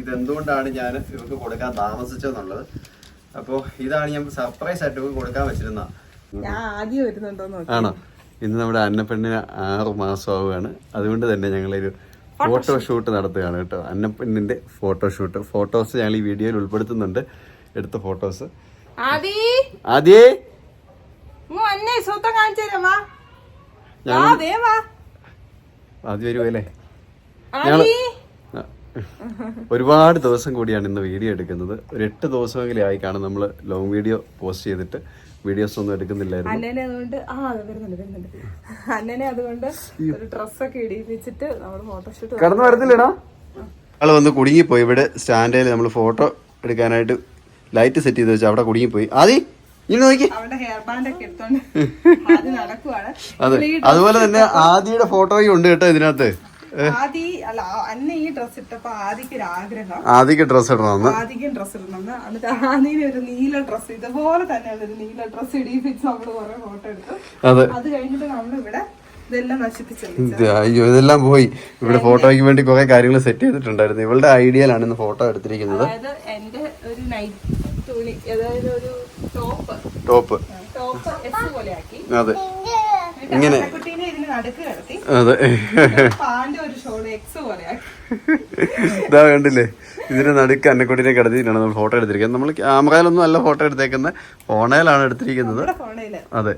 ഇതെന്തുകൊണ്ടാണ് ഞാൻ ഇവർക്ക് കൊടുക്കാൻ താമസിച്ചതെന്നുള്ളത്? അപ്പോൾ ഇതാണ് ഞാൻ സർപ്രൈസ് ആയിട്ട് ഇവർക്ക് കൊടുക്കാൻ വെച്ചിരുന്ന. ഞാൻ ആദ്യം വരുന്നുണ്ടോ നോക്കി. ആണോ? ഇന്ന് നമ്മുടെ അന്നപ്പെണ്ണിന് ആറ് മാസം ആവുകയാണ് അതുകൊണ്ട് തന്നെ ഞങ്ങളൊരു ഫോട്ടോ ഷൂട്ട് നടത്തുകയാണ് കേട്ടോ. അന്നപ്പെണ്ണിന്റെ ഫോട്ടോ ഷൂട്ട് ഫോട്ടോസ് ഞങ്ങൾ ഈ വീഡിയോയിൽ ഉൾപ്പെടുത്തുന്നുണ്ട്. എടുത്ത ഫോട്ടോസ് ആദി! ആദ്യേ ഞങ്ങൾ ആദ്യം വരുമല്ലേ ഞങ്ങൾ. ഒരുപാട് ദിവസം കൂടിയാണ് ഇന്ന് വീഡിയോ എടുക്കുന്നത്. ഒരു എട്ട് ദിവസമെങ്കിലും ആയി കാണും നമ്മൾ ലോങ് വീഡിയോ പോസ്റ്റ് ചെയ്തിട്ട്. വീഡിയോസ് ഒന്നും എടുക്കുന്നില്ലായിരുന്നു. അന്നനെ അതുകൊണ്ട് ആ വരുന്നുണ്ട് വരുന്നുണ്ട്. അന്നനെ അതുകൊണ്ട് ഒരു ഡ്രസ്സൊക്കെ ഇടിയിപ്പിച്ചിട്ട് നമ്മൾ ഫോട്ടോഷൂട്ട് കടന്നു വരത്തില്ലടാ. ആൾ വന്ന് കുടുങ്ങിപ്പോയി. ഇവിടെ സ്റ്റാൻഡേൽ നമ്മൾ ഫോട്ടോ എടുക്കാനായിട്ട് ലൈറ്റ് സെറ്റ് ചെയ്ത് വെച്ചാൽ അവിടെ കുടുങ്ങിപ്പോയി. ആദി അതെ. അതുപോലെ തന്നെ ആദിയുടെ ഫോട്ടോയും ഉണ്ട് കേട്ടോ ഇതിനകത്ത്. ആദി അല്ല അന്ന ഈ ഡ്രസ് ഇട്ടപ്പോ ആദിക്ക് ഒരു ആഗ്രഹം. ആദിക്ക് ഡ്രസ്സ് ഇടണമെന്ന്. ആദിക്കും ഡ്രസ് ഇടണമെന്ന്. എന്നിട്ട് ആദിനെ ഒരു നീല ഡ്രസ് ഇതുപോലെ തന്നെ ഒരു നീല ഡ്രസ് ഇടിപ്പിച്ച് നമ്മൾ കുറെ ഫോട്ടോ എടുത്തു. അതെ. കഴിഞ്ഞിട്ട് നശിപ്പിച്ചത് അയ്യോ ഇതെല്ലാം പോയി. ഇവിടെ ഫോട്ടോയ്ക്ക് വേണ്ടി കുറെ കാര്യങ്ങൾ സെറ്റ് ചെയ്തിട്ടുണ്ടായിരുന്നു. ഇവളുടെ ഐഡിയയിലാണ് ഇന്ന് ഫോട്ടോ എടുത്തിരിക്കുന്നത്. അതായത് എന്റെ ഒരു നൈറ്റ് തുണി അതായത് ഒരു ടോപ്പ് ടോപ്പ് ടോപ്പ് എസ് പോലെ ആക്കി. അതെ. ഇങ്ങനെ. അതെ. ഇതാ കണ്ടില്ലേ? ഇതിന്റെ നടുക്ക് അന്നക്കുട്ടിനെ കിടത്തിയിട്ടാണ് നമ്മൾ ഫോട്ടോ എടുത്തിരിക്കുന്നത്. നമ്മൾ ക്യാമറയിലൊന്നും അല്ല ഫോട്ടോ എടുത്തേക്കുന്നത്. ഫോണയിലാണ് എടുത്തിരിക്കുന്നത്. അതെ.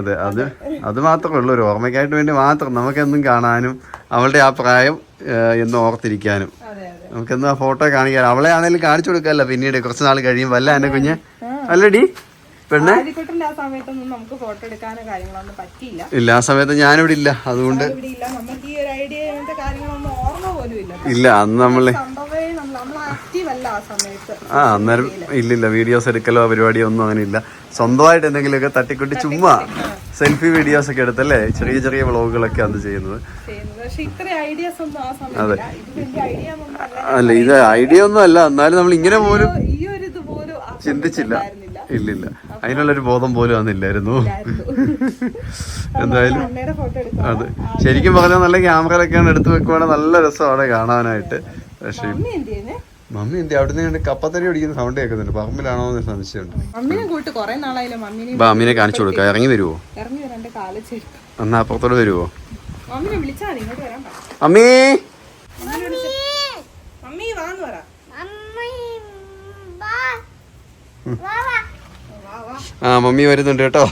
അതെ അത് അത് മാത്രമേ ഉള്ളൂ. ഒരു ഓർമ്മയ്ക്കായിട്ട് വേണ്ടി മാത്രം നമുക്കെന്നും കാണാനും അവളുടെ ആ പ്രായം എന്നും ഓർത്തിരിക്കാനും. നമുക്കെന്നും ആ ഫോട്ടോ കാണിക്കാൻ. അവളെ ആണെങ്കിലും കാണിച്ചു കൊടുക്കാമല്ലോ പിന്നീട്. കുറച്ച് നാൾ കഴിയുമ്പോൾ അല്ല എന്നെ കുഞ്ഞ് അല്ലടി. പെണ്ണ്? ആ സമയത്തൊന്നും നമുക്ക് ഫോട്ടോ എടുക്കാനോ കാര്യങ്ങളൊന്നും പറ്റിയില്ല. ഇല്ല ആ സമയത്ത് ഞാനിവിടെ ഇല്ല. അതുകൊണ്ട് ഇവിടെ ഇല്ല. നമുക്ക് ഈ ഒരു ഐഡിയ കാര്യങ്ങളൊന്നും ഓർമ്മ പോലും ഇല്ല. ഇല്ല അന്ന് നമ്മൾ സംഭവമേ നമ്മൾ നമ്മൾ ആക്റ്റീവ് അല്ല ആ സമയത്ത്. ആ അന്നേരം ഇല്ലില്ല വീഡിയോസ് എടുക്കലോ പരിപാടിയോ ഒന്നും അങ്ങനെ ഇല്ല. സ്വന്തമായിട്ട് എന്തെങ്കിലുമൊക്കെ തട്ടിക്കൂട്ടി ചുമ്മാ സെൽഫി വീഡിയോസ് ഒക്കെ എടുത്തല്ലേ? ചെറിയ ചെറിയ വ്ളോഗുകളൊക്കെ അന്ന് ചെയ്യുന്നത്. അതെ. അല്ല. ഇത് ഐഡിയ ഒന്നും അല്ല. എന്നാലും നമ്മൾ ഇങ്ങനെ പോലും ചിന്തിച്ചില്ല. ഇല്ലില്ല. അതിനുള്ളൊരു ബോധം പോലും അന്നില്ലായിരുന്നു എന്തായാലും അത് ഫോട്ടോ എടുക്കാം അതെ ശരിക്കും പറഞ്ഞാൽ നല്ല ക്യാമറയിലൊക്കെയാണ് എടുത്തു വെക്കുവാണെങ്കിൽ നല്ല രസമാണ് കാണാനായിട്ട്. പക്ഷേ മമ്മി എന്ത് അവിടെ നിന്ന് കപ്പത്തരി അടിക്കുന്ന സൗണ്ട് കേൾക്കുന്നുണ്ട്. പറമ്പിലാണോ എന്ന് സംശയമുണ്ട്. മമ്മീനെ കൂട്ട് കൊറേ നാളായില്ല മമ്മീനെ അമ്മീനെ കാണിച്ചു കൊടുക്കാം. ഇറങ്ങി വരുവോ? എന്നാ അപ്പുറത്തോട് വരുവോ? അമ്മീ അമ്മീ വാ. ആ മമ്മി വരുന്നുണ്ട് കേട്ടോ.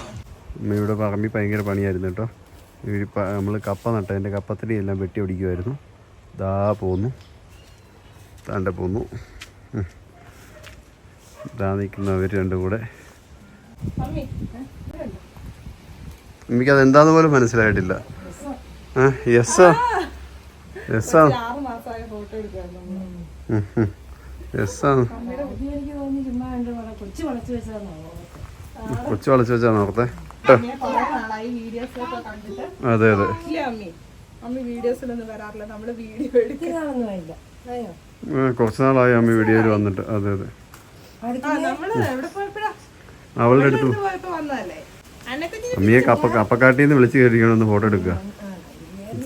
അമ്മയുടെ പറമ്പിൽ ഭയങ്കര പണിയായിരുന്നു കേട്ടോ. ഇവർ നമ്മൾ കപ്പ നട്ട നട്ടതിന്റെ കപ്പത്തടി എല്ലാം വെട്ടി ഒടിക്കുമായിരുന്നു ദാ പോന്നു. താണ്ട പോന്നു. ദാ നിൽക്കുന്നു നിൽക്കുന്നവർ രണ്ടും കൂടെ? എനിക്കത് എന്താന്ന് പോലും മനസ്സിലായിട്ടില്ല. ആ യെസ്സോ. യെസ്സോ. ഒരു കൊച്ചു വളച്ചു വെച്ചാ നോക്കത്തെ അതെ അതെ. ഇല്ല അമ്മി. അമ്മി വീഡിയോസിലൊന്നും വരാറില്ല. നമ്മൾ വീഡിയോ എടുക്കുക ആ, കുറച്ച് നാളായി അമ്മ വീഡിയോയിൽ വന്നിട്ട്. അതെ അതെ. ആ നമ്മൾ എവിടെ പോയപ്പോഴാ? അവളുടെ അടുത്ത് അമ്മയെ കപ്പ കപ്പക്കാട്ടിൽ നിന്ന് വിളിച്ച് കയറിക്കണമെന്ന് ഫോട്ടോ എടുക്കുക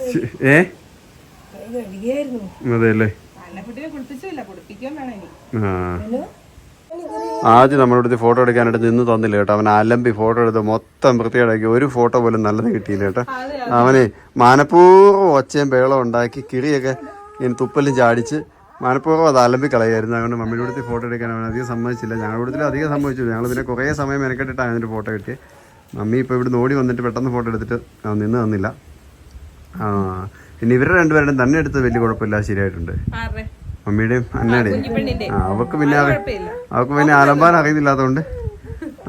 ചി- ഏ? അതെ അല്ലേ അന്നക്കുട്ടിനെ കുളിപ്പിച്ചില്ല. കുളിപ്പിക്കാൻ വേണം ഇനി. ആ. ആദ്യം നമ്മളെടുത്ത് ഫോട്ടോ എടുക്കാനായിട്ട് നിന്ന് തന്നില്ല കേട്ടോ. അവൻ അലമ്പി ഫോട്ടോ എടുത്ത് മൊത്തം വൃത്തികേടാക്കി ഒരു ഫോട്ടോ പോലും നല്ലത് കിട്ടിയില്ല കേട്ടോ. അവന് മനഃപൂർവം ഒച്ചയും ബേളം ഉണ്ടാക്കി കിളിയൊക്കെ ഇങ്ങനെ തുപ്പലും ചാടിച്ച് മനഃപൂർവം അത് അലമ്പി കളയായിരുന്നു അതുകൊണ്ട് മമ്മിയുടെ അടുത്ത് ഫോട്ടോ എടുക്കാൻ അവൻ അധികം സമ്മതിച്ചില്ല. ഞങ്ങളുടെ കൂട്ടത്തിൽ അധികം സമ്മതിച്ചു ഞങ്ങൾ പിന്നെ കുറേ സമയം മെനക്കെട്ടിട്ടാണ് അതിന്റെ ഫോട്ടോ കിട്ടിയത് മമ്മി ഇപ്പോൾ ഇവിടുന്ന് ഓടി വന്നിട്ട് പെട്ടെന്ന് ഫോട്ടോ എടുത്തിട്ട് അവൻ നിന്ന് തന്നില്ല. ആ പിന്നെ ഇവരുടെ രണ്ടുപേരുടെയും തന്നെ എടുത്ത് വലിയ കുഴപ്പമില്ല ശരിയായിട്ടുണ്ട്. മമ്മിയുടെയും അന്നയുടെയും കുഞ്ഞിപ്പെണ്ണിന്റെ. ആ അവക്ക് പിന്നെ അവക്ക് പിന്നെ ആലമ്പാൻ അറിയുന്നില്ലാത്തതുകൊണ്ട്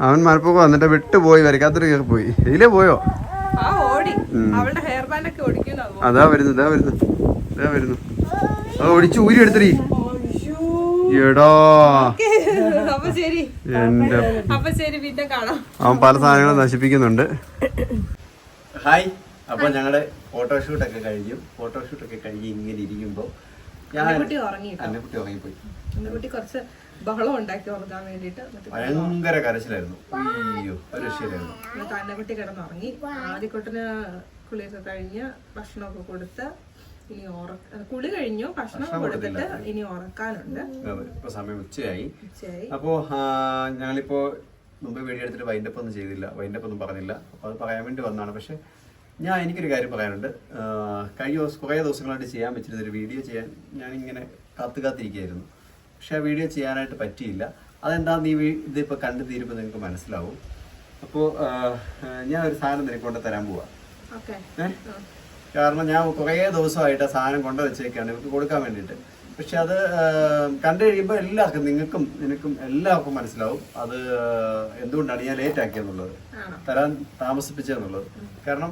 അവൻ മലപ്പുറം വന്നിട്ട് വിട്ടു പോയി വരയ്ക്കാത്തൊരു കയറി പോയി. ഇതിലേ പോയോ? ആ ഓടി. അവളുടെ ഹെയർ ബാൻഡ് ഒക്കെ ഓടിക്കുന്നു അതാ വരുന്നു ഇതാ വരുന്നു ഇതാ വരുന്നു. അത് ഒടിച്ച് ഊരി എടുത്തടി. എടാ. എന്റെ അവൻ പല സാധനങ്ങളും നശിപ്പിക്കുന്നുണ്ട്. ഹായ്. അപ്പൊ ഞങ്ങളുടെ ഫോട്ടോഷൂട്ടൊക്കെ കഴിഞ്ഞു. ഫോട്ടോഷൂട്ടൊക്കെ കഴിഞ്ഞ് ഇങ്ങനെ ഇരിക്കുമ്പോ അന്നക്കുട്ടി ഉറങ്ങി എന്നെ കുട്ടി ഉറങ്ങിപ്പോയി. അന്നക്കുട്ടി കുറച്ച് ബഹളം ഉണ്ടാക്കി ഉറങ്ങാൻ വേണ്ടിട്ട് ഭയങ്കര കരച്ചിലായിരുന്നു. അയ്യോ ഒരു രക്ഷയിലായിരുന്നു എന്നിട്ട് അന്നക്കുട്ടി കിടന്നുറങ്ങി. ആദ്യക്കുട്ടിന് കുളിയൊക്കെ കഴിഞ്ഞ് ഭക്ഷണമൊക്കെ കൊടുത്ത് ഇനി കുളി കഴിഞ്ഞു ഭക്ഷണം കൊടുത്തിട്ട് ഇനി ഉറക്കാനുണ്ട്. ഇപ്പൊ സമയം ഉച്ചയായി. അപ്പോ ഞങ്ങളിപ്പോ മുമ്പ് വീഡിയോ എടുത്തിട്ട് വൈൻഡപ്പ് ഒന്നും ചെയ്തില്ല. വൈൻഡപ്പ് ഒന്നും പറഞ്ഞില്ല. അപ്പൊ അത് പറയാൻ വേണ്ടി വന്നാണ് പക്ഷെ ഞാൻ എനിക്കൊരു കാര്യം പറയാനുണ്ട്. കഴിഞ്ഞ ദിവസം കുറേ ദിവസങ്ങളായിട്ട് ചെയ്യാൻ പറ്റിയിരുന്ന ഒരു വീഡിയോ ചെയ്യാൻ ഞാനിങ്ങനെ കാത്തു കാത്തിരിക്കുകയായിരുന്നു. പക്ഷെ ആ വീഡിയോ ചെയ്യാനായിട്ട് പറ്റിയില്ല. അതെന്താണെന്ന് ഈ ഇതിപ്പോൾ ഇതിപ്പോ കണ്ടു തീരുമ്പോൾ നിങ്ങൾക്ക് മനസ്സിലാവും. അപ്പോൾ ഞാൻ ഒരു സാധനം നിനക്ക് കൊണ്ട് തരാൻ പോവാ. കാരണം ഞാൻ കുറേ ദിവസമായിട്ട് ആ സാധനം കൊണ്ടുവച്ചേക്കാണ് ഇവർക്ക് കൊടുക്കാൻ വേണ്ടിയിട്ട്. പക്ഷെ അത് കണ്ടു കഴിയുമ്പോൾ എല്ലാവർക്കും നിങ്ങൾക്കും നിനക്കും എല്ലാവർക്കും മനസ്സിലാവും അത് എന്തുകൊണ്ടാണ് ഞാൻ ലേറ്റ് ആക്കിയെന്നുള്ളത് തരാൻ താമസിപ്പിച്ചതെന്നുള്ളത് കാരണം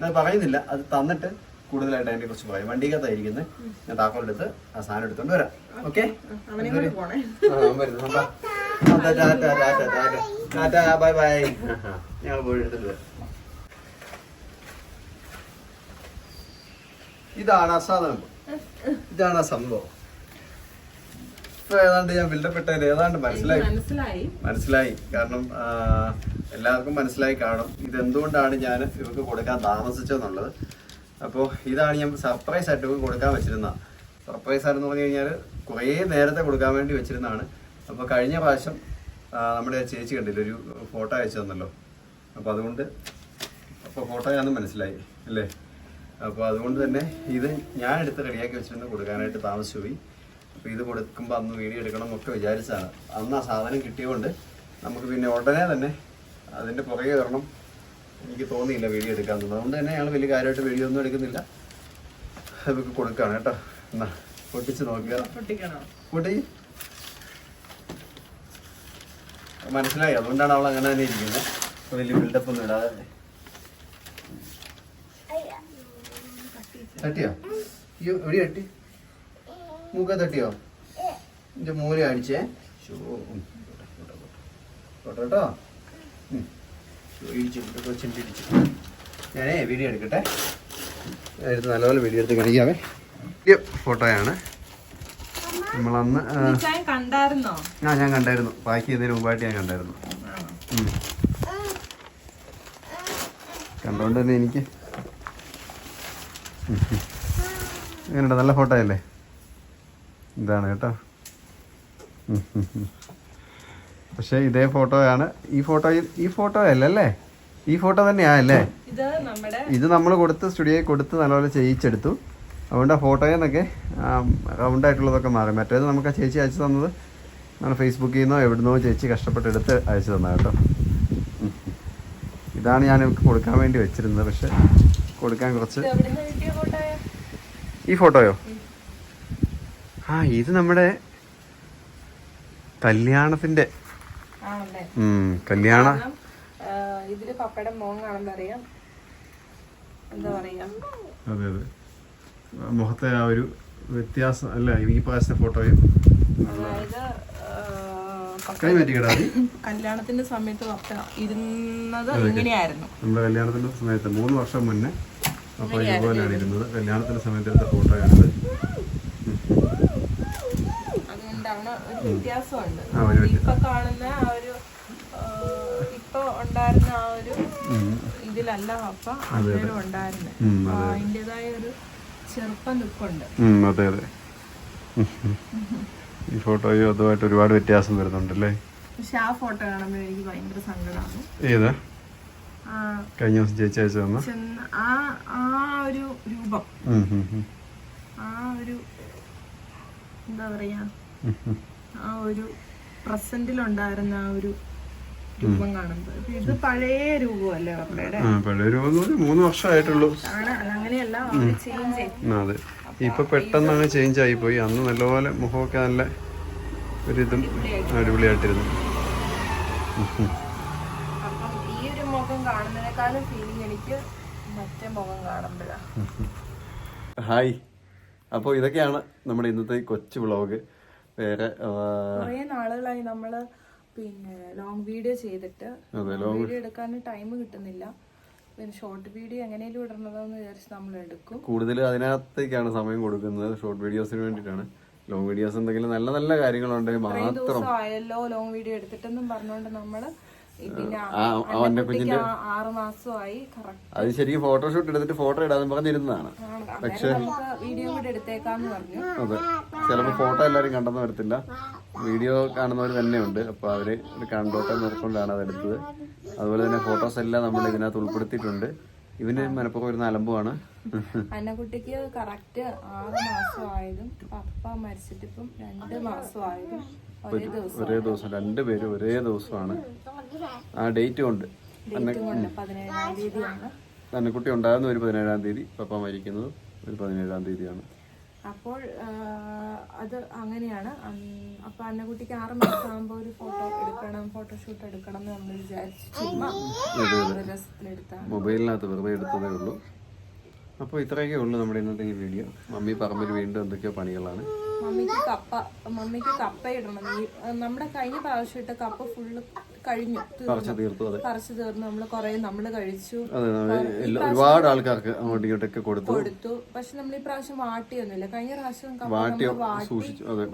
ഞാൻ പറയുന്നില്ല. അത് തന്നിട്ട് കൂടുതലായിട്ട് അതിനെ കുറിച്ച് പറയാം. വണ്ടിക്കകത്തായിരിക്കുന്നത് ഞാൻ താക്കോലെടുത്ത് ആ സാധനം എടുത്തോണ്ട് വരാം. ഓക്കെ. Bye bye. ഞങ്ങൾ പോയി എടുത്തിട്ട് വരാം. ഇതാണ് അസാധനം സാധനം ഇതാണ് ആ സംഭവം. ഇപ്പൊ ഏതാണ്ട് ഞാൻ ബിൽഡപ്പെട്ടതിൽ ഏതാണ്ട് മനസ്സിലായി. മനസ്സിലായി. മനസ്സിലായി. കാരണം എല്ലാവർക്കും മനസ്സിലായി കാണും. ഇതെന്തുകൊണ്ടാണ് ഞാൻ ഇവർക്ക് കൊടുക്കാൻ താമസിച്ചതെന്നുള്ളത്. അപ്പോൾ ഇതാണ് ഞാൻ സർപ്രൈസ് ആയിട്ട് ഇവർക്ക് കൊടുക്കാൻ വെച്ചിരുന്ന. സർപ്രൈസ് ആണെന്ന് പറഞ്ഞു കഴിഞ്ഞാൽ കുറേ നേരത്തെ കൊടുക്കാൻ വേണ്ടി വെച്ചിരുന്നതാണ്. അപ്പോൾ കഴിഞ്ഞ പ്രാവശ്യം നമ്മുടെ ചേച്ചി കണ്ടില്ല ഒരു ഫോട്ടോ അയച്ചു തന്നല്ലോ. അപ്പോൾ അതുകൊണ്ട് അപ്പോൾ ഫോട്ടോ ഞാൻ മനസ്സിലായി അല്ലേ? അപ്പോൾ അതുകൊണ്ട് തന്നെ ഇത് ഞാൻ എടുത്ത് റെഡിയാക്കി വെച്ചിരുന്നു കൊടുക്കാനായിട്ട് താമസിച്ചു പോയി. അപ്പോൾ ഇത് കൊടുക്കുമ്പോൾ അന്ന് വീഡിയോ എടുക്കണം എന്നൊക്കെ വിചാരിച്ചാണ് അന്ന് ആ സാധനം കിട്ടിയതുകൊണ്ട് നമുക്ക് പിന്നെ ഉടനെ തന്നെ അതിന്റെ പുറകെ വരണം. എനിക്ക് തോന്നിയില്ല വീഡിയോ എടുക്കാമെന്നുള്ളത് അതുകൊണ്ട് തന്നെ ഞങ്ങൾ വലിയ കാര്യമായിട്ട് വീഡിയോ ഒന്നും എടുക്കുന്നില്ല. അതൊക്കെ കൊടുക്കുകയാണ് കേട്ടോ. എന്നാ പൊട്ടിച്ച് നോക്കുക പൊട്ടിക്കണോ? പൊട്ടി. മനസ്സിലായി. അതുകൊണ്ടാണ് അവൾ അങ്ങനെ തന്നെ ഇരിക്കുന്നത്. വലിയ ബിൽഡപ്പ് ഒന്നും ഇടാതെ. തട്ടിയോ? അയ്യോ എവിടെ തട്ടി? മൂക്ക തട്ടിയോ? എന്റെ മൂല. പോട്ടെ കേട്ടോ. ഇടിച്ചു, കൊച്ചിന്റെ ഇടിച്ചു. ഞാനേ വീഡിയോ എടുക്കട്ടെ. എടുത്ത് നല്ലപോലെ വീഡിയോ എടുത്ത് കാണിക്കാവേ. വീഡിയോ ഫോട്ടോയാണ്. നമ്മളന്ന് ആ, ചായ കണ്ടായിരുന്നോ? ആ ഞാൻ കണ്ടായിരുന്നു. പാക്ക് ചെയ്യുന്നതിന് മുമ്പായിട്ട് ഞാൻ കണ്ടായിരുന്നു. കണ്ടോണ്ട് തന്നെ എനിക്ക്. എങ്ങനെയുണ്ട് നല്ല ഫോട്ടോ അല്ലേ ഇതാണ് കേട്ടോ. പക്ഷെ ഇതേ ഫോട്ടോയാണ് ഈ ഫോട്ടോ ഈ ഫോട്ടോ അല്ലല്ലേ? ഈ ഫോട്ടോ ഇത് നമ്മുടെ ഇത് നമ്മൾ കൊടുത്ത് സ്റ്റുഡിയോയിൽ കൊടുത്ത് നല്ലപോലെ ചെയ്യിച്ചെടുത്തു. അതുകൊണ്ട് ആ ഫോട്ടോയിൽ നിന്നൊക്കെ റൗണ്ടായിട്ടുള്ളതൊക്കെ മാറി. മറ്റേത് നമുക്ക് ആ ചേച്ചി അയച്ചു തന്നത് നമ്മൾ ഫേസ്ബുക്കിൽ നിന്നോ എവിടുന്നോ ചേച്ചി കഷ്ടപ്പെട്ടെടുത്ത് അയച്ചു തന്ന കേട്ടോ. ഇതാണ് ഞാൻ കൊടുക്കാൻ വേണ്ടി വെച്ചിരുന്നത്. പക്ഷെ കൊടുക്കാൻ കുറച്ച് ഇത് എവിടുന്ന് കിട്ടിയ ഫോട്ടോയാ ഈ ഫോട്ടോയോ? ആ ഇത് നമ്മുടെ കല്യാണത്തിന്റെ കല്യാണ ഇതിൽ പപ്പയുടെ മോൻ കാണുമ്പോ അറിയാം എന്താ പറയാ? അതെ അതെ. മുഖത്തെ ആ ഒരു വ്യത്യാസം അല്ല ഈ പ്രാവശ്യത്തെ ഫോട്ടോയും. കല്യാണത്തിന്റെ സമയത്ത് ഇരുന്നത് ഇങ്ങനെയായിരുന്നു. നമ്മുടെ കല്യാണത്തിന്റെ സമയത്ത് മൂന്ന് വർഷം മുന്നേ അപ്പോൾ ഇതുപോലെയാണ് ഇരുന്നത്. കല്യാണത്തിന്റെ സമയത്ത് എടുത്ത ഫോട്ടോയാണിത് ഒരു. ഇതിലല്ല പപ്പ അന്നേരം ഉണ്ടായിരുന്നത് അതിന്റെതായ ചെറുപ്പം നിൽപ്പുണ്ട് അതെ അതെ. ഈ ഫോട്ടോയും അതുമായിട്ട് ഒരുപാട് വ്യത്യാസം വരുന്നുണ്ടല്ലേ? പക്ഷെ ആ ഫോട്ടോ കാണുമ്പോൾ എനിക്ക് ഭയങ്കര സങ്കടമാണ് ഏതാ? കഴിഞ്ഞ ദിവസം ചേച്ചി അയച്ചു തന്ന? ആ ആ ഒരു രൂപം. ആ ഒരു എന്താ പറയാ. ആ ഒരു പ്രസന്റിലുണ്ടായിരുന്ന ആ ഒരു രൂപം കാണുമ്പോൾ ഇത് പഴയ രൂപമല്ലേ പഴയ രൂപം മൂന്ന് വർഷമായിട്ടുള്ളൂ. അങ്ങനെയല്ല അതെ. ഇപ്പൊ പെട്ടെന്ന് അങ്ങ് ചേഞ്ച് പോയി അന്ന് നല്ലപോലെ മുഖമൊക്കെ നല്ല ഒരിതും അടിപൊളിയായിട്ടിരുന്നു ഉം, ഉം. അപ്പം ഈ ഒരു മുഖം കാണുന്നതിനേക്കാളും ഫീലിംഗ് എനിക്ക് മറ്റേ മുഖം കാണുമ്പോഴാണ് ഹായ്. അപ്പോൾ ഇതൊക്കെയാണ് നമ്മുടെ ഇന്നത്തെ കൊച്ചു വ്ളോഗ് വേറെ കുറേ നാളുകളായി നമ്മൾ പിന്നെ ലോങ് വീഡിയോ ചെയ്തിട്ട്. വീഡിയോ എടുക്കാൻ ടൈം കിട്ടുന്നില്ല. പിന്നെ ഷോർട്ട് വീഡിയോ എങ്ങനെയും ഇടണതെന്ന് വിചാരിച്ച് നമ്മൾ എടുക്കും. കൂടുതൽ അതിനകത്തേക്കാണ് സമയം കൊടുക്കുന്നത്. ഷോർട്ട് വീഡിയോസിന് വേണ്ടിയിട്ടാണ് ലോങ് വീഡിയോസ് എന്തെങ്കിലും നല്ല നല്ല കാര്യങ്ങളുണ്ടെങ്കിൽ മാത്രം ആയല്ലോ ലോങ് വീഡിയോ എടുത്തിട്ടെന്നും പറഞ്ഞുകൊണ്ട് നമ്മൾ അവന്റെ കുഞ്ഞിന്റെ ആറ് മാസമായി കറക്റ്റ് അത് ശരിക്കും ഫോട്ടോഷൂട്ട് എടുത്തിട്ട് ഫോട്ടോ ഇടാൻ പറഞ്ഞിരുന്നതാണ് പക്ഷെ വീഡിയോ കൂടെ എടുത്തേക്കാന്ന് പറഞ്ഞു. അതെ. ചിലപ്പോൾ ഫോട്ടോ എല്ലാരും കണ്ടെന്ന് വരത്തില്ല. വീഡിയോ കാണുന്നവർ തന്നെയുണ്ട്. അപ്പോൾ അവർ കണ്ടോട്ടെ നോക്കൊണ്ടാണ് അതെടുത്തത് അതുപോലെ തന്നെ ഫോട്ടോസ് എല്ലാം നമ്മൾ ഇതിനകത്ത് ഉൾപ്പെടുത്തിയിട്ടുണ്ട്. ഇവന് മനപ്പുറം വരുന്ന അലമ്പുമാണ് അന്നക്കുട്ടിക്ക് കറക്റ്റ് ആറ് മാസമായതും പപ്പ മരിച്ചിട്ടിപ്പം രണ്ട് മാസമായതും. ഒരേ ദിവസം. രണ്ടുപേരും ഒരേ ദിവസമാണ്. ആ ഡേറ്റ് ഉണ്ട് കൊണ്ട് അന്നക്കുട്ടി ഉണ്ടാകുന്ന ഒരു പതിനേഴാം തീയതി പപ്പ മരിക്കുന്നത് ഒരു പതിനേഴാം തീയതിയാണ്. അപ്പോൾ അത് അങ്ങനെയാണ്. അന്ന് അപ്പൊ അന്നക്കുട്ടിക്ക് ആറ് മാസമാകുമ്പോൾ ഒരു ഫോട്ടോ എടുക്കണം ഫോട്ടോഷൂട്ട് എടുക്കണം എന്ന് നമ്മൾ വിചാരിച്ചു ചുമ്മാ മൊബൈലിനകത്ത് വെറുതെ എടുത്തതേ ഉള്ളൂ. അപ്പോൾ ഇത്രയൊക്കെ ഉള്ളൂ നമ്മുടെ ഇന്നത്തെ ഈ വീഡിയോ. മമ്മി പറമ്പിൽ വീണ്ടും എന്തൊക്കെയോ പണികളാണ്. മമ്മിക്ക് കപ്പ മമ്മിക്ക് കപ്പ ഇടണം ഈ നമ്മുടെ കഴിഞ്ഞ പ്രാവശ്യം ഇട്ട കപ്പ ഫുള്ള് കഴിഞ്ഞു പറിച്ച് തീർന്നു. നമ്മൾ കൊറേ നമ്മൾ കഴിച്ചു. ഒരുപാട് ആൾക്കാർക്ക് അങ്ങോട്ട് ഇങ്ങോട്ടൊക്കെ കൊടുത്തു. കൊടുത്തു. പക്ഷെ നമ്മൾ ഈ പ്രാവശ്യം വാട്ടിയൊന്നുമില്ല. കഴിഞ്ഞ പ്രാവശ്യം വാട്ടി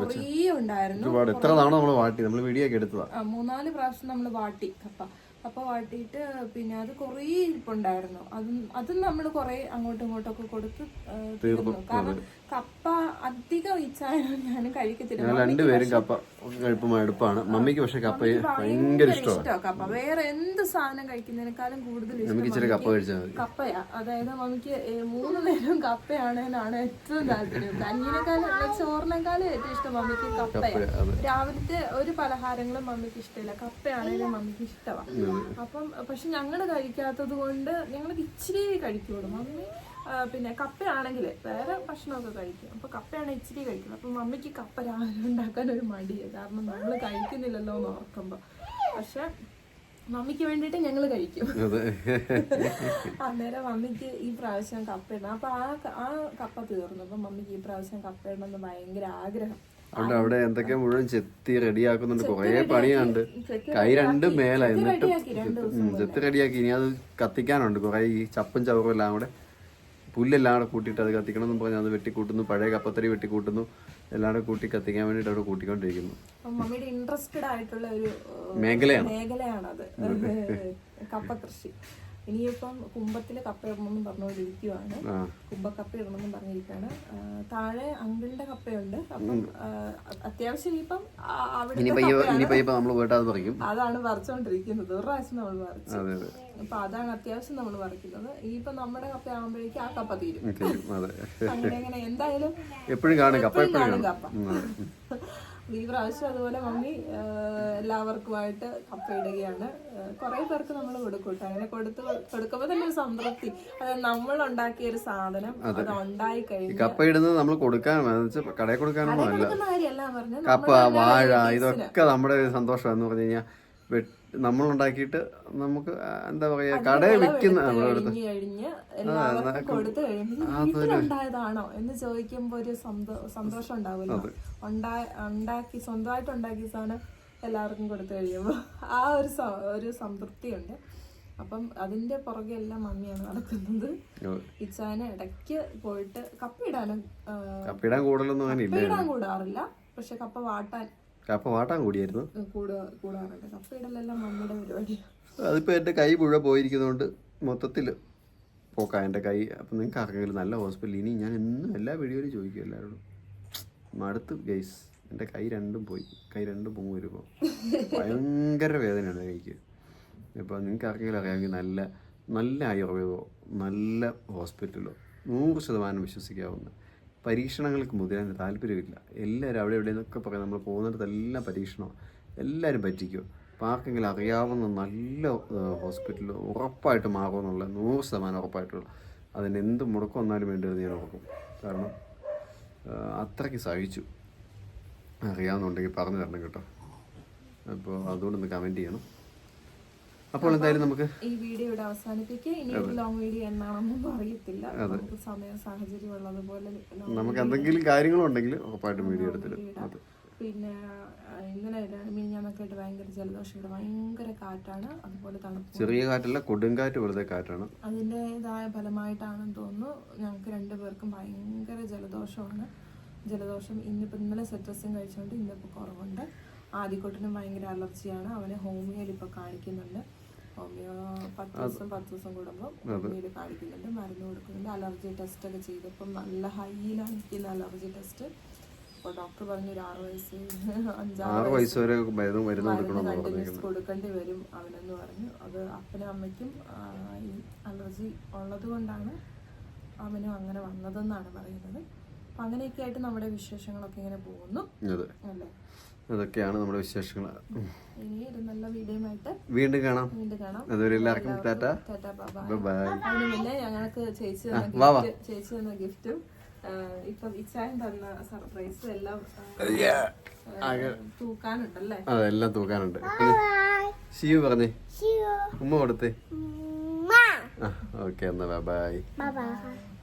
കുറേ ഉണ്ടായിരുന്നു. ഒരുപാട് എത്ര തവണ നമ്മൾ വാട്ടി? നമ്മൾ എടുത്തതാ. മൂന്നാൽ പ്രാവശ്യം നമ്മൾ വാട്ടി കപ്പ. കപ്പ വാട്ടിയിട്ട് പിന്നെ അത് കുറേ ഇരിപ്പുണ്ടായിരുന്നു. അതും അതും നമ്മൾ കുറേ അങ്ങോട്ടും ഇങ്ങോട്ടും ഒക്കെ കൊടുത്ത് തീർന്നു. കാരണം കപ്പ അധികം കഴിക്കത്തില്ല. ഞങ്ങൾ രണ്ടുപേരും കപ്പ എടുപ്പാണ് മമ്മിക്ക് പക്ഷെ കപ്പ ഭയങ്കര ഇഷ്ടമാണ് കപ്പ. വേറെ എന്ത് സാധനം കഴിക്കുന്നതിനേക്കാളും കൂടുതൽ കപ്പ കഴിച്ചാൽ മതി. കപ്പയാ. അതായത് മമ്മിക്ക് മൂന്ന് നേരം കപ്പയാണ് എന്നാണ് ഏറ്റവും താല്പര്യം. കഞ്ഞിനേക്കാളും ചോറിനേക്കാളും ഏറ്റവും ഇഷ്ടം മമ്മിക്ക് കപ്പയാണ്. രാവിലത്തെ ഒരു പലഹാരങ്ങളും മമ്മിക്ക് ഇഷ്ടമില്ല. കപ്പയാണെങ്കിലും മമ്മിക്ക് ഇഷ്ടമാണ് അപ്പം പക്ഷെ ഞങ്ങൾ കഴിക്കാത്തത് കൊണ്ട് ഞങ്ങൾ ഇച്ചിരി കഴിക്കുള്ളൂ. മമ്മി പിന്നെ കപ്പയാണെങ്കിൽ വേറെ ഭക്ഷണമൊക്കെ കഴിക്കും. അപ്പൊ കപ്പയാണ് ഇച്ചിരി കഴിക്കുന്നത്. അപ്പൊ മമ്മിക്ക് കപ്പ രാവിലെ ഉണ്ടാക്കാൻ ഒരു മടിയാണ് കാരണം നമ്മൾ കഴിക്കുന്നില്ലല്ലോ എന്ന് ഓർക്കുമ്പോൾ പക്ഷെ മമ്മിക്ക് വേണ്ടിയിട്ട് ഞങ്ങൾ കഴിക്കും. അന്നേരം മമ്മിക്ക് ഈ പ്രാവശ്യം കപ്പ ഇടണം. അപ്പൊ ആ ആ കപ്പ തീർന്നു. അപ്പൊ മമ്മിക്ക് ഈ പ്രാവശ്യം കപ്പ ഇടണമെന്ന് ഭയങ്കര ആഗ്രഹം. അതുകൊണ്ട് അവിടെ എന്തൊക്കെ മുഴുവൻ ചെത്തി റെഡിയാക്കുന്നുണ്ട്. കുറേ പണിയുണ്ട്. കൈ രണ്ടും മേല എന്നിട്ടും ചെത്തി റെഡിയാക്കി. ഇനി അത് കത്തിക്കാനുണ്ട്. കുറേ ഈ ചപ്പും ചവറും എല്ലാം കൂടെ. പുല്ലെല്ലാം കൂടെ കൂട്ടിയിട്ട് അത് കത്തിക്കണം എന്ന് പറഞ്ഞാൽ അത് വെട്ടിക്കൂട്ടുന്നു പഴയ കപ്പത്തരി വെട്ടിക്കൂട്ടുന്നു എല്ലാം കൂടെ കൂട്ടി കത്തിക്കാൻ വേണ്ടിയിട്ട് അവിടെ കൂട്ടിക്കൊണ്ടിരിക്കുന്നു. മമ്മിയുടെ ഇൻട്രസ്റ്റഡ് ആയിട്ടുള്ള ഒരു മേഖലയാണ്. മേഖലയാണത്. കപ്പ കൃഷി. ഇനിയിപ്പം കുമ്പത്തിൽ കപ്പ ഇടണമെന്നും പറഞ്ഞുകൊണ്ടിരിക്കുവാണ്. കുംഭക്കപ്പ ഇടണമെന്നും പറഞ്ഞിരിക്കുകയാണ്. താഴെ അങ്കിളിന്റെ കപ്പയുണ്ട്. അപ്പം അത്യാവശ്യം ഇനിയിപ്പം അവിടെ അതാണ് പറിച്ചുകൊണ്ടിരിക്കുന്നത് ഒരു പ്രാവശ്യം നമ്മൾ പറിച്ചു. അതെ അപ്പൊ അതാണ് അത്യാവശ്യം നമ്മൾ പറിക്കുന്നത്. ഇനിയിപ്പം നമ്മുടെ കപ്പ ആകുമ്പോഴേക്കും ആ കപ്പ തീരും. അങ്ങനെ അങ്ങനെ. എന്തായാലും എപ്പോഴും കാണും. കപ്പ ഈ പ്രാവശ്യം അതുപോലെ മമ്മി എല്ലാവർക്കുമായിട്ട് കപ്പ ഇടുകയാണ്. കുറെ പേർക്ക് നമ്മൾ കൊടുക്കും അങ്ങനെ കൊടുത്ത് കൊടുക്കുമ്പോൾ തന്നെ ഒരു സംതൃപ്തി. അതായത് നമ്മൾ ഉണ്ടാക്കിയ ഒരു സാധനം അത്. ഉണ്ടായി കഴിഞ്ഞു കപ്പ ഇടുന്നത് നമ്മൾ കൊടുക്കാൻ കടയിൽ കൊടുക്കാനൊന്നും അല്ല. കപ്പ വാഴ ഇതൊക്കെ നമ്മുടെ ഒരു സന്തോഷം എന്ന് പറഞ്ഞു കഴിഞ്ഞാൽ നമ്മൾ ഉണ്ടാക്കിയിട്ട് നമുക്ക് എന്താ പറയാ കടയിൽ വിൽക്കുന്ന കഴിഞ്ഞ് എന്ന് ചോദിക്കുമ്പോ ഒരു സന്തോഷം ഉണ്ടാവുമല്ലോ. ഉണ്ടാ ഉണ്ടാക്കി സ്വന്തമായിട്ട് ഉണ്ടാക്കിയ സാധനം എല്ലാവർക്കും കൊടുത്തു കഴിയുമ്പോൾ ആ ഒരു ഒരു സംതൃപ്തി ഉണ്ട് അപ്പം അതിന്റെ പുറകെ എല്ലാം മമ്മിയാണ് നടക്കുന്നത്. ഇച്ചാന് ഇടയ്ക്ക് പോയിട്ട് കപ്പ ഇടാനും ആ, കപ്പയിടാൻ കൂടുതലൊന്നും അങ്ങനെ ഇല്ല കപ്പ ഇടാൻ കൂടാറില്ല. പക്ഷെ കപ്പ വാട്ടാൻ കപ്പ വാട്ടാൻ കൂടിയായിരുന്നു. അതിപ്പോ എന്റെ അതിപ്പോൾ എന്റെ കൈ മുഴുവൻ പോയിരിക്കുന്നതുകൊണ്ട് മൊത്തത്തിൽ പോക്കാം എന്റെ കൈ. അപ്പം നിങ്ങൾക്ക് ആർക്കെങ്കിലും നല്ല ഹോസ്പിറ്റലിൽ ഇനി ഞാൻ എന്നും എല്ലാ വീഡിയോയിലും ചോദിക്കും എല്ലാവരോടും. മടുത്ത് ഗൈസ് എന്റെ കൈ രണ്ടും പോയി. കൈ രണ്ടും പൊങ്ങ് വരുമ്പോൾ ഭയങ്കര വേദനയാണ് കൈക്ക്. ഇപ്പൊ നിങ്ങൾക്ക് ആർക്കെങ്കിലും അറിയാമെങ്കിൽ നല്ല നല്ല ആയുർവേദമോ നല്ല ഹോസ്പിറ്റലോ നൂറ് ശതമാനം വിശ്വസിക്കാവുന്ന പരീക്ഷണങ്ങൾക്ക് മുതിരാൻ താല്പര്യമില്ല. എല്ലാവരും അവിടെ ഇവിടെ നിന്നൊക്കെ പറയാം. നമ്മൾ പോകുന്നിടത്തെല്ലാം പരീക്ഷണം എല്ലാവരും പറ്റിക്കും. അപ്പോൾ ആർക്കെങ്കിലും അറിയാവുന്ന നല്ല ഹോസ്പിറ്റൽ ഉറപ്പായിട്ട് മാറുമെന്നുള്ള നൂറ് ശതമാനം ഉറപ്പായിട്ടുള്ള അതിന് എന്ത് മുടക്കം വന്നാലും വേണ്ടത് ഞാൻ ഉറക്കും കാരണം അത്രയ്ക്ക് സഹിച്ചു. അറിയാവുന്നുണ്ടെങ്കിൽ പറഞ്ഞു തരണം കേട്ടോ. അപ്പോൾ അതുകൊണ്ടൊന്ന് കമന്റ് ചെയ്യണം. അപ്പോൾ എന്തായാലും നമുക്ക് ഈ വീഡിയോ ഇവിടെ അവസാനിപ്പിക്കുക ഇനി ഒരു ലോങ് വീഡിയോ എന്നാണെന്നൊന്നും അറിയത്തില്ല. നമുക്ക് സമയം സാഹചര്യം ഉള്ളതുപോലെ നമുക്ക് എന്തെങ്കിലും കാര്യങ്ങളുണ്ടെങ്കിൽ ഉറപ്പായിട്ടും വീഡിയോ എടുത്തിട്ട് പിന്നെ ഇന്നലെ മിനിഞ്ഞാന്നൊക്കെ ആയിട്ട് ഭയങ്കര ജലദോഷം ഇവിടെ ഭയങ്കര കാറ്റാണ്. അതുപോലെ തണുപ്പ്. ചെറിയ കാറ്റല്ല കൊടുങ്കാറ്റ് വെറുതെ കാറ്റാണ്. അതിന്റെതായ ഫലമായിട്ടാണെന്ന് തോന്നുന്നു. ഞങ്ങൾക്ക് രണ്ടുപേർക്കും ഭയങ്കര ജലദോഷമാണ്. ജലദോഷം ഇന്നിപ്പോൾ ഇന്നലെ സെറ്റസും കഴിച്ചുകൊണ്ട് ഇന്നിപ്പോൾ കുറവുണ്ട്. ആദ്യക്കൂട്ടിനും ഭയങ്കര അലർജിയാണ്. അവനെ ഹോമിയോയിൽ ഇപ്പോൾ കാണിക്കുന്നുണ്ട്. ഹോമിയോ പത്ത് ദിവസം പത്ത് ദിവസം കൂടുമ്പോൾ ഹോമിയോയിൽ കാണിക്കുന്നുണ്ട് മരുന്ന് കൊടുക്കുന്നുണ്ട്. അലർജി ടെസ്റ്റ് ഒക്കെ ചെയ്തപ്പം നല്ല ഹൈയിലാണ് നിൽക്കുന്ന അലർജി ടെസ്റ്റ് അപ്പോൾ ഡോക്ടർ പറഞ്ഞു ഒരു ആറ് വയസ്സ് അഞ്ചാറ് വയസ്സ് വരെ മരുന്ന് കണ്ടിന്യൂസ് കൊടുക്കേണ്ടി വരും അവനെന്ന് പറഞ്ഞു. അത് അപ്പനും അമ്മയ്ക്കും ഈ അലർജി ഉള്ളത് കൊണ്ടാണ് അവനും അങ്ങനെ വന്നതെന്നാണ് പറയുന്നത്. അപ്പം അങ്ങനെയൊക്കെ ആയിട്ട് നമ്മുടെ വിശേഷങ്ങളൊക്കെ ഇങ്ങനെ പോകുന്നു. അല്ലേ? അതൊക്കെയാണ് നമ്മുടെ വിശേഷങ്ങൾ വീണ്ടും കാണാം. വീണ്ടും കാണാം. അതുവരെ എല്ലാവർക്കും ടാറ്റ. ബൈ ഞങ്ങൾക്ക് ചേച്ചി. ഗിഫ്റ്റ് ചേച്ചി തന്ന ഗിഫ്റ്റും ഇപ്പം ഇച്ചായൻ തന്ന സർപ്രൈസും എല്ലാം തൂക്കാനുണ്ടല്ലേ? അതെല്ലാം തൂക്കാനുണ്ട്. ഷിയു പറഞ്ഞേ. ഉമ്മ കൊടുത്തേ. ആ ഓക്കെ എന്നാ ബൈ ബൈ. bye.